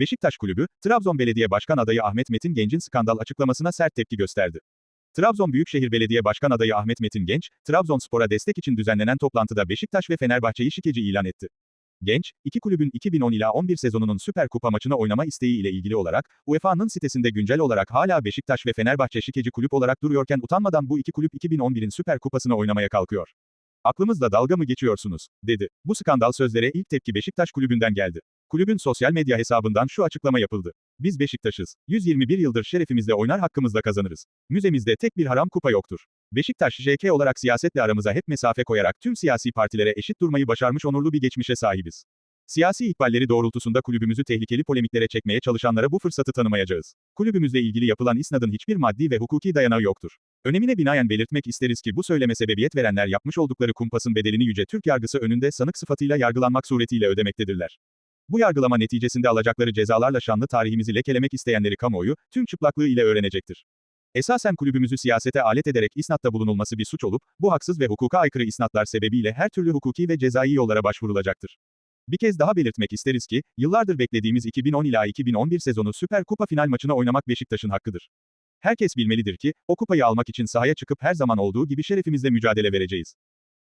Beşiktaş Kulübü, Trabzon Belediye Başkan adayı Ahmet Metin Genç'in skandal açıklamasına sert tepki gösterdi. Trabzon Büyükşehir Belediye Başkan adayı Ahmet Metin Genç, Trabzonspor'a destek için düzenlenen toplantıda Beşiktaş ve Fenerbahçe'yi şikeci ilan etti. Genç, iki kulübün 2010 ila 11 sezonunun Süper Kupa maçına oynama isteği ile ilgili olarak, UEFA'nın sitesinde güncel olarak hala Beşiktaş ve Fenerbahçe şikeci kulüp olarak duruyorken utanmadan bu iki kulüp 2011'in Süper Kupasına oynamaya kalkıyor. Aklımızla dalga mı geçiyorsunuz, dedi. Bu skandal sözlere ilk tepki Beşiktaş kulübünden geldi. Kulübün sosyal medya hesabından şu açıklama yapıldı. Biz Beşiktaş'ız. 121 yıldır şerefimizle oynar hakkımızla kazanırız. Müzemizde tek bir haram kupa yoktur. Beşiktaş JK olarak siyasetle aramıza hep mesafe koyarak tüm siyasi partilere eşit durmayı başarmış onurlu bir geçmişe sahibiz. Siyasi ihballeri doğrultusunda kulübümüzü tehlikeli polemiklere çekmeye çalışanlara bu fırsatı tanımayacağız. Kulübümüzle ilgili yapılan isnadın hiçbir maddi ve hukuki dayanağı yoktur. Önemine binaen belirtmek isteriz ki bu söyleme sebebiyet verenler yapmış oldukları kumpasın bedelini Yüce Türk yargısı önünde sanık sıfatıyla yargılanmak suretiyle ödemektedirler. Bu yargılama neticesinde alacakları cezalarla şanlı tarihimizi lekelemek isteyenleri kamuoyu, tüm çıplaklığı ile öğrenecektir. Esasen kulübümüzü siyasete alet ederek isnatta bulunulması bir suç olup, bu haksız ve hukuka aykırı isnatlar sebebiyle her türlü hukuki ve cezai yollara başvurulacaktır. Bir kez daha belirtmek isteriz ki, yıllardır beklediğimiz 2010 ila 2011 sezonu Süper Kupa final maçına oynamak Beşiktaş'ın hakkıdır. Herkes bilmelidir ki, o kupayı almak için sahaya çıkıp her zaman olduğu gibi şerefimizle mücadele vereceğiz.